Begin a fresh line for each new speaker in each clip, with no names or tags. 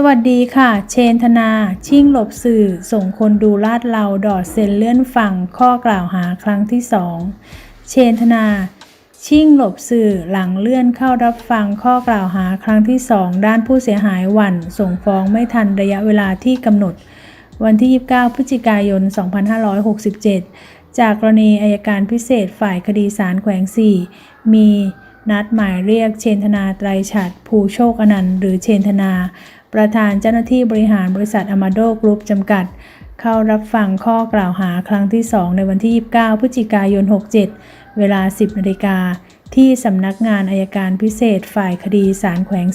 สวัสดีค่ะ เชนธนา ชิ่งหลบสื่อ ส่งคนดูลาดเราดอดเซ็นเลื่อนฝั่งข้อกล่าวหาครั้งที่สองเชนธนา ชิ่งหลบสื่อหลังเลื่อนเข้ารับฟังข้อกล่าวหาครั้งที่สองด้านผู้เสียหายวัน ส่งฟ้องไม่ทันระยะเวลาที่กำหนด วันที่ 29 พฤศจิกายน 2567 จากกรณีอายการพิเศษฝ่ายคดีสารแขวง 4 มีนัดหมายเรียกเชนธนาไตรฉัตรภูโชคอนันต์หรือเชนธนา ประธานเจ้าหน้าที่บริหารบริษัทอมาโดกรุ๊ปจำกัด เข้ารับฟังข้อกล่าวหาครั้งที่ 2 ในวันที่ 29 พฤศจิกายน 67 เวลา 10นาฬิกาที่สำนักงานอายการพิเศษฝ่ายคดีสารแขวง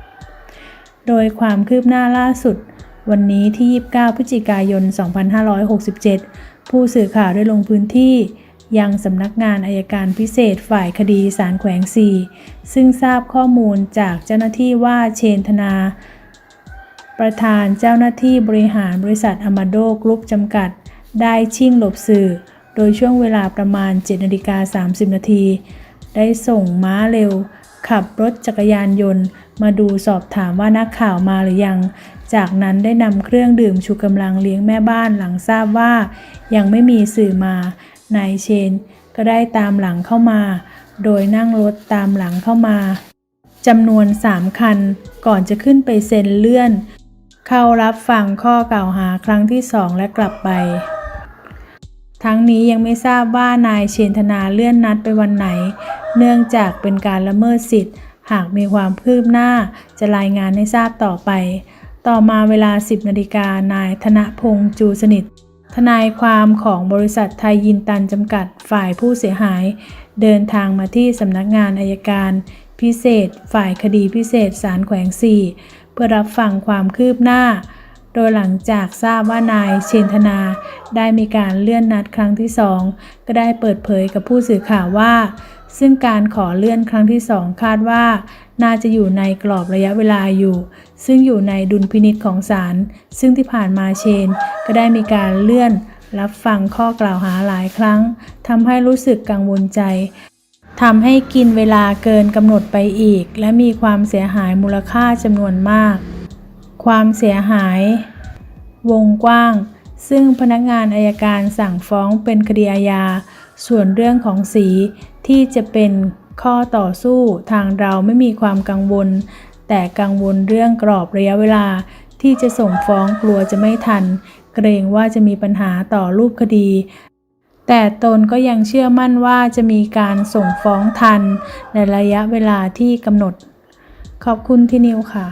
4 โดยความคืบหน้าล่าสุด วันนี้ที่ 29 พฤศจิกายน 2567 ผู้สื่อข่าวได้ลงพื้นที่ ยังสำนักงานอายการพิเศษฝ่ายคดีสารแขวง 4 ซึ่งทราบข้อมูลจากเจ้าหน้าที่ว่าเชนธนา ประธานเจ้าหน้าที่บริหารบริษัทอมาโดกรุ๊ปจำกัด ได้ชิ่งหลบสื่อ โดยช่วงเวลาประมาณ7นาฬิกา30 นาที ได้ส่งม้าเร็ว ขับรถจักรยานยนต์ มาดูสอบถามว่านักข่าวมาหรือยังจากนั้นได้นำเครื่องดื่มชูกำลังเลี้ยงแม่บ้านหลังทราบว่า ยังไม่มีสื่อมา นายเชนก็ได้ตามหลังเข้ามา โดยนั่งรถตามหลังเข้ามาจำนวน3คัน ก่อนจะขึ้นไปเซ็นเลื่อน เข้ารับฟังข้อกล่าวหาครั้งที่2และกลับไป ทั้งนี้ยังไม่ทราบว่านายเชนธนาเลื่อนนัดไปวันไหน เนื่องจากเป็นการละเมิดสิทธิ์ หากมีความคืบหน้าจะรายงานให้ทราบต่อไป ต่อมาเวลา 10นาฬิกานายธนพงษ์จูสนิท ทนายความของบริษัทไทยยินตันจำกัดฝ่ายผู้เสียหาย เดินทางมาที่สำนักงานอายการ พิเศษ ฝ่ายคดีพิเศษศาลแขวง 4 เพื่อรับฟังความคืบหน้า โดยหลังจากทราบว่านายเชนธนา ได้มีการเลื่อนนัดครั้งที่สองก็ได้เปิดเผยกับผู้สื่อข่าวว่า ซึ่งการขอเลื่อนครั้งที่สองคาดว่า น่าจะอยู่ในกรอบระยะเวลาอยู่ ซึ่งอยู่ในดุลพินิษของศาลซึ่งที่ผ่านมาเชน ก็ได้มีการเลื่อน รับฟังข้อกล่าวหาหลายครั้งทำให้รู้สึกกังวลใจทำให้กินเวลาเกินกำหนดไปอีก และมีความเสียหายมูลค่าจำนวนมาก ความเสียหาย วงกว้าง ซึ่งพนักงานอายการสั่งฟ้องเป็นคดีอาญา ส่วนเรื่องของสีที่จะเป็นข้อต่อสู้ทางเราไม่มีความกังวล แต่กังวลเรื่องกรอบระยะเวลาที่จะส่งฟ้องกลัวจะไม่ทัน เกรงว่าจะมีปัญหาต่อรูปคดี แต่ตนก็ยังเชื่อมั่นว่าจะมีการส่งฟ้องทัน ในระยะเวลาที่กำหนด ขอบคุณที่นิวค่ะ